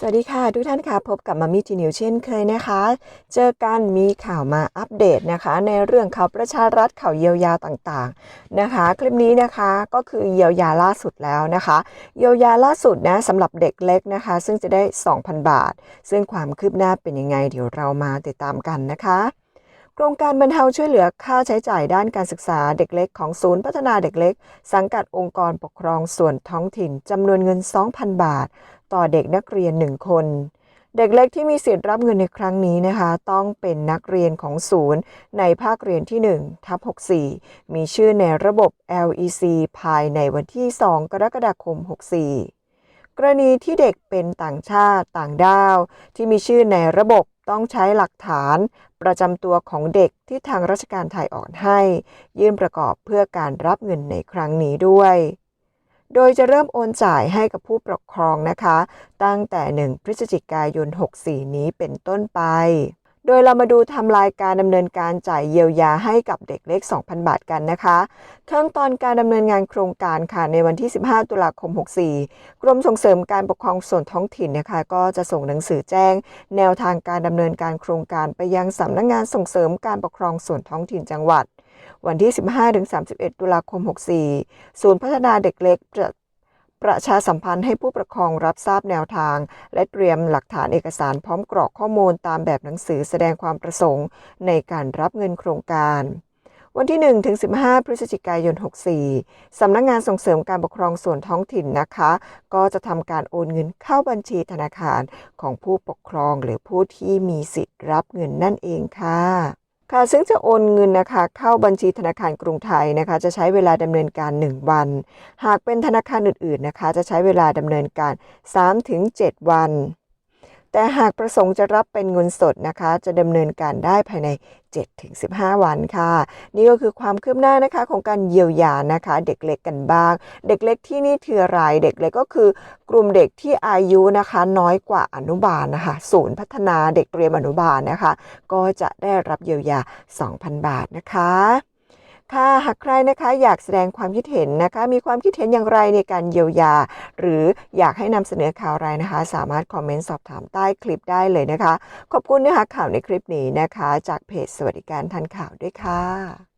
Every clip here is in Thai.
สวัสดีค่ะ ทุกท่านค่ะ พบกับมามิทีนิวเช่นเคยนะคะ เจอกันมีข่าวมาอัปเดตนะคะ ในเรื่องข่าวประชารัฐข่าวเยียวยาต่างๆนะคะ คลิปนี้นะคะก็คือเยียวยาล่าสุดแล้วนะคะ เยียวยาล่าสุดนะสำหรับเด็กเล็กนะคะ ซึ่งจะได้ 2,000 บาท ซึ่งความคืบหน้าเป็นยังไงเดี๋ยวเรามาติดตามกันนะคะ โครงการบรรเทาช่วยเหลือค่าใช้จ่ายด้านการศึกษาเด็กเล็กของศูนย์พัฒนาเด็กเล็ก สังกัดองค์กรปกครองส่วนท้องถิ่นจำนวนเงิน 2,000 บาท ต่อเด็กนักเรียน 1 คน เด็กเล็กที่มีสิทธิ์รับเงินในครั้งนี้นะคะ ต้องเป็นนักเรียนของศูนย์ ในภาคเรียนที่ 1 ทับ 64 มีชื่อในระบบ LEC ภายในวันที่ 2 กรกฎาคม 64 กรณีที่เด็กเป็นต่างชาติต่างด้าว ที่มีชื่อในระบบต้องใช้หลักฐาน ประจำตัวของเด็กที่ทางราชการไทยออกให้ ยื่นประกอบเพื่อการรับเงินในครั้งนี้ด้วย โดยจะเริ่มโอนจ่ายให้กับผู้ปกครองนะคะ ตั้งแต่ 1 พฤศจิกายน 64 นี้เป็นต้นไป โดยเรามาดูทำลายการดำเนินการจ่ายเยียวยาให้กับเด็กเล็ก 2,000 บาทกันนะคะ ขั้นตอนการดำเนินงานโครงการค่ะในวันที่ 15 ตุลาคม 64 กรมส่งเสริมการปกครองส่วนท้องถิ่นนะคะ ก็จะส่งหนังสือแจ้ง แนวทางการดำเนินการโครงการไปยังสำนักงงานส่งเสริมการปกครองส่วนท้องถิ่นจังหวัดวันที่ 15-31 ตุลาคม 64 ศูนย์พัฒนาเด็กเล็ก ประชาสัมพันธ์ให้ผู้ปกครองรับทราบแนวทาง และเตรียมหลักฐานเอกสารพร้อมกรอกข้อมูลตามแบบหนังสือแสดงความประสงค์ ในการรับเงินโครงการวันที่1ถึง15 พฤศจิกายน 64 สำนักงงานส่งเสริมการปกครองส่วนท้องถิ่นนะคะ ก็จะทำการโอนเงินเข้าบัญชีธนาคารของผู้ปกครองหรือผู้ที่มีสิทธิ์รับเงินนั่นเองค่ะ ค่ะซึ่งจะโอนเงินนะคะเข้าบัญชีธนาคารกรุงไทยนะคะ จะใช้เวลาดำเนินการ 1 วัน หากเป็นธนาคารอื่นๆนะคะ จะใช้เวลาดำเนินการ 3-7 วัน แต่หากประสงค์จะรับเป็นเงินสดนะคะ จะดำเนินการได้ภายใน 7-15 วันค่ะ นี่ก็คือความคืบหน้านะคะของการเยียวยานะคะ เด็กเล็กกันบ้าง เด็กเล็กที่นี่คืออะไรเด็กเล็กก็คือกลุ่มเด็กที่อายุนะคะ น้อยกว่าอนุบาลนะคะศูนย์พัฒนาเด็กเตรียมอนุบาลนะคะ ก็จะได้รับเยียวยา 2,000 บาทนะคะ ค่ะหากใครนะคะอยากแสดงความคิดเห็นนะคะ มีความคิดเห็นอย่างไรในการเยียวยา หรืออยากให้นำเสนอข่าวอะไรนะคะ สามารถคอมเมนต์สอบถามใต้คลิปได้เลยนะคะ ขอบคุณนะคะข่าวในคลิปนี้นะคะ จากเพจสวัสดิการทันข่าวด้วยค่ะ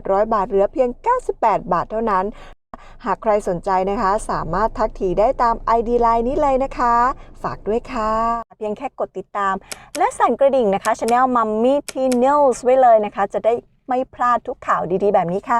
บาทเหลือเพียง 98 บาทเท่านั้น หากใครสนใจนะคะ สามารถทักทีได้ตาม ID ไลน์นี้เลยนะคะ ฝากด้วยค่ะ เพียงแค่กดติดตาม และสั่นกระดิ่งนะคะช anel Mummy t news ไว้เลยนะคะ จะได้ไม่พลาดทุกข่าวดีๆ แบบนี้ค่ะ